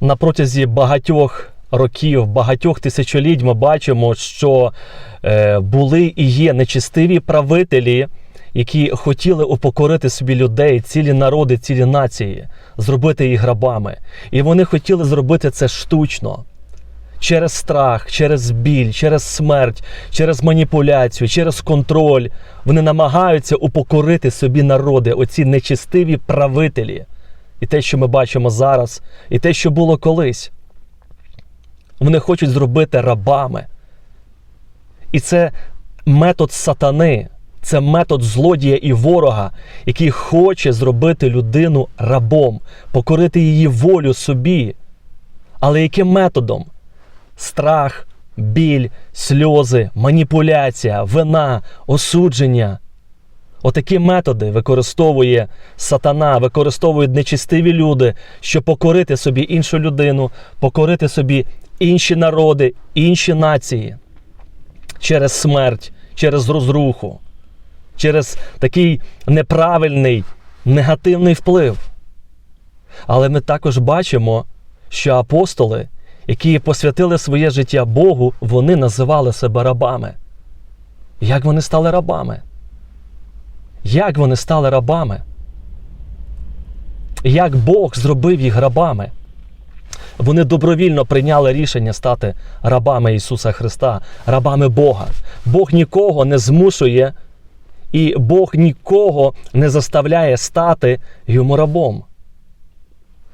на протязі багатьох років, багатьох тисячоліть ми бачимо, що е, були і є нечистиві правителі, які хотіли упокорити собі людей, цілі народи, цілі нації, зробити їх рабами. І вони хотіли зробити це штучно. Через страх, через біль, через смерть, через маніпуляцію, через контроль. Вони намагаються упокорити собі народи, оці нечистиві правителі. І те, що ми бачимо зараз, і те, що було колись. Вони хочуть зробити рабами. І це метод сатани, це метод злодія і ворога, який хоче зробити людину рабом, покорити її волю собі. Але яким методом? Страх, біль, сльози, маніпуляція, вина, осудження. Отакі методи використовує сатана, використовують нечистиві люди, щоб покорити собі іншу людину, покорити собі інші народи, інші нації через смерть, через розруху, через такий неправильний, негативний вплив. Але ми також бачимо, що апостоли, які посвятили своє життя Богу, вони називали себе рабами. Як вони стали рабами? Як вони стали рабами? Як Бог зробив їх рабами? Вони добровільно прийняли рішення стати рабами Ісуса Христа, рабами Бога. Бог нікого не змушує, і Бог нікого не заставляє стати йому рабом.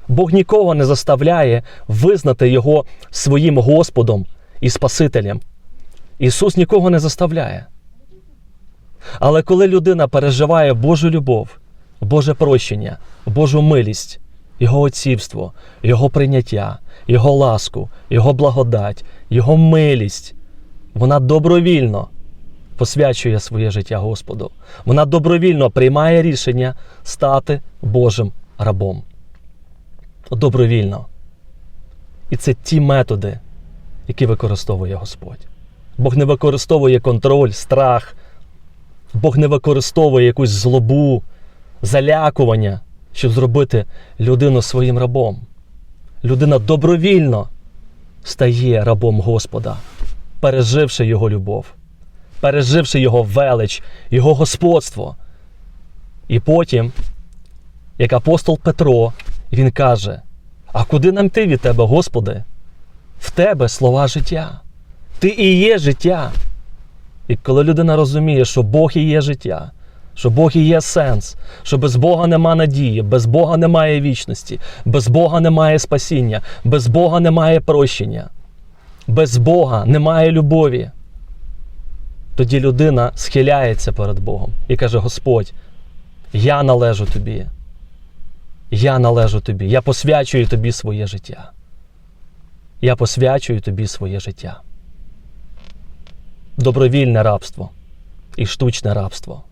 Бог нікого не заставляє визнати Його своїм Господом і Спасителем. Ісус нікого не заставляє. Але коли людина переживає Божу любов, Боже прощення, Божу милість, Його отцівство, Його прийняття, Його ласку, Його благодать, Його милість, вона добровільно посвячує своє життя Господу. Вона добровільно приймає рішення стати Божим рабом. Добровільно. І це ті методи, які використовує Господь. Бог не використовує контроль, страх. Бог не використовує якусь злобу, залякування, щоб зробити людину своїм рабом. Людина добровільно стає рабом Господа, переживши Його любов, переживши Його велич, Його господство. І потім, як апостол Петро, він каже: А куди нам йти від Тебе, Господи? В Тебе слова життя. Ти і є життя. І коли людина розуміє, що Бог і є життя, що Бог і є сенс, що без Бога нема надії, без Бога немає вічності, без Бога немає спасіння, без Бога немає прощення, без Бога немає любові. Тоді людина схиляється перед Богом і каже: Господь, я належу тобі. Я належу тобі. Я посвячую тобі своє життя. Я посвячую тобі своє життя добровільне рабство і штучне рабство.